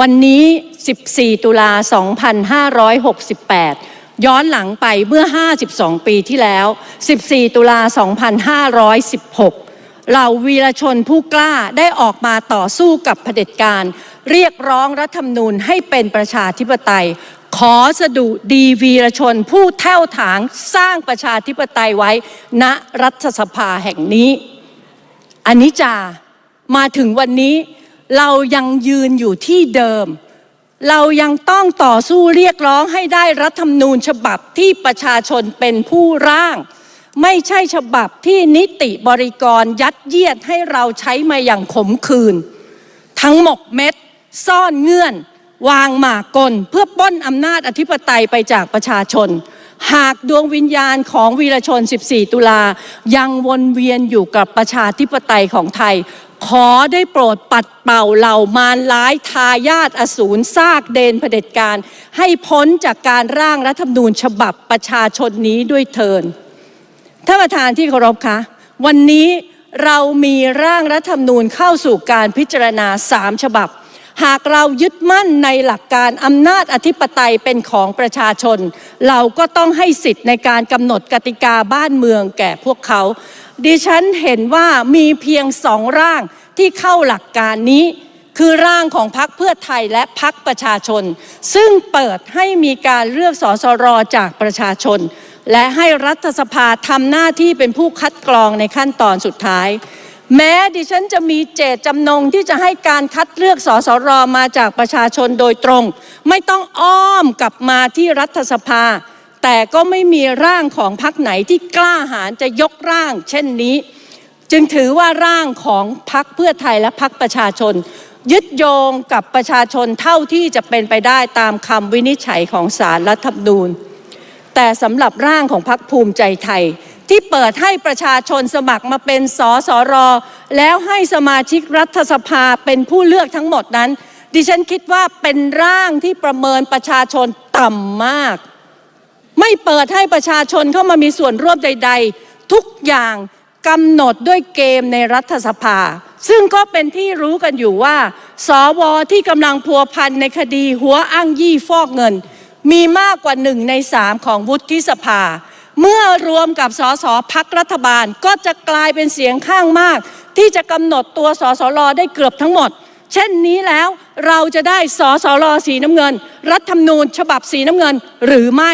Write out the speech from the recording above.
วันนี้ 14 ตุลา 2568 ย้อนหลังไปเมื่อ 52 ปีที่แล้ว 14 ตุลา 2516เหล่าวีรชนผู้กล้าได้ออกมาต่อสู้กับเผด็จการ เรียกร้องรัฐธรรมนูญให้เป็นประชาธิปไตย ขอสดุดีวีรชนผู้แท่วถางสร้างประชาธิปไตยไว้ณรัฐสภาแห่งนี้ อันนี้จามาถึงวันนี้ เรายังยืนอยู่ที่เดิม เรายังต้องต่อสู้เรียกร้องให้ได้รัฐธรรมนูญฉบับที่ประชาชนเป็นผู้ร่าง ไม่ใช่ฉบับที่นิติบริกรยัดเยียดให้เราใช้มาอย่างขมขื่นทั้งหมกเม็ด ซ่อนเงื่อน วางหมากกล เพื่อป้นอำนาจอธิปไตยไปจากประชาชน หากดวงวิญญาณของวีรชน 14 ตุลายังวนเวียนอยู่กับประชาธิปไตยของไทย ขอได้โปรดปัดเป่าเหล่ามารร้ายทายาทอสูรซากเดนเผด็จการ ให้พ้นจากการร่างรัฐธรรมนูญฉบับประชาชนนี้ด้วยเทินท่านประธานที่เคารพคะวันนี้เรามีร่างรัฐธรรมนูญเข้าสู่การพิจารณาสามฉบับ หากเรายึดมั่นในหลักการอำนาจอธิปไตยเป็นของประชาชน เราก็ต้องให้สิทธิ์ในการกำหนดกติกาบ้านเมืองแก่พวกเขา ดิฉันเห็นว่ามีเพียงสองร่างที่เข้าหลักการนี้คือร่างของพรรคเพื่อไทยและพรรคประชาชน ซึ่งเปิดให้มีการเลือกสสรจากประชาชน และให้รัฐสภาทำหน้าที่เป็นผู้คัดกรองในขั้นตอนสุดท้าย แม้ดิฉันจะมีเจตจำนงที่จะให้การคัดเลือกสสรมาจากประชาชนโดยตรง ไม่ต้องอ้อมกลับมาที่รัฐสภา แต่ก็ไม่มีร่างของพรรคไหนที่กล้าหาญจะยกร่าง เช่นนี้ จึงถือว่าร่างของพรรคเพื่อไทยและพรรคประชาชน ยึดโยงกับประชาชนเท่าที่จะเป็นไปได้ตามคำวินิจฉัยของศาลรัฐธรรมนูญแต่สำหรับร่างของพรรคภูมิใจไทย ที่เปิดให้ประชาชนสมัครมาเป็นสสร แล้วให้สมาชิกรัฐสภาเป็นผู้เลือกทั้งหมดนั้น ดิฉันคิดว่าเป็นร่างที่ประเมินประชาชนต่ำมาก ไม่เปิดให้ประชาชนเข้ามามีส่วนร่วมใด ๆ ทุกอย่างกำหนดด้วยเกมในรัฐสภา ซึ่งก็เป็นที่รู้กันอยู่ว่า สวที่กำลังพัวพันในคดีหัวอ้างยี่ฟอกเงิน มีมากกว่าหนึ่งในสามของวุฒิสภา เมื่อรวมกับสสพักรัฐบาลก็จะกลายเป็นเสียงข้างมาก ที่จะกำหนดตัวสสรได้เกือบทั้งหมด เช่นนี้แล้วเราจะได้สสรสีน้ำเงิน รัฐธรรมนูญฉบับสีน้ำเงินหรือไม่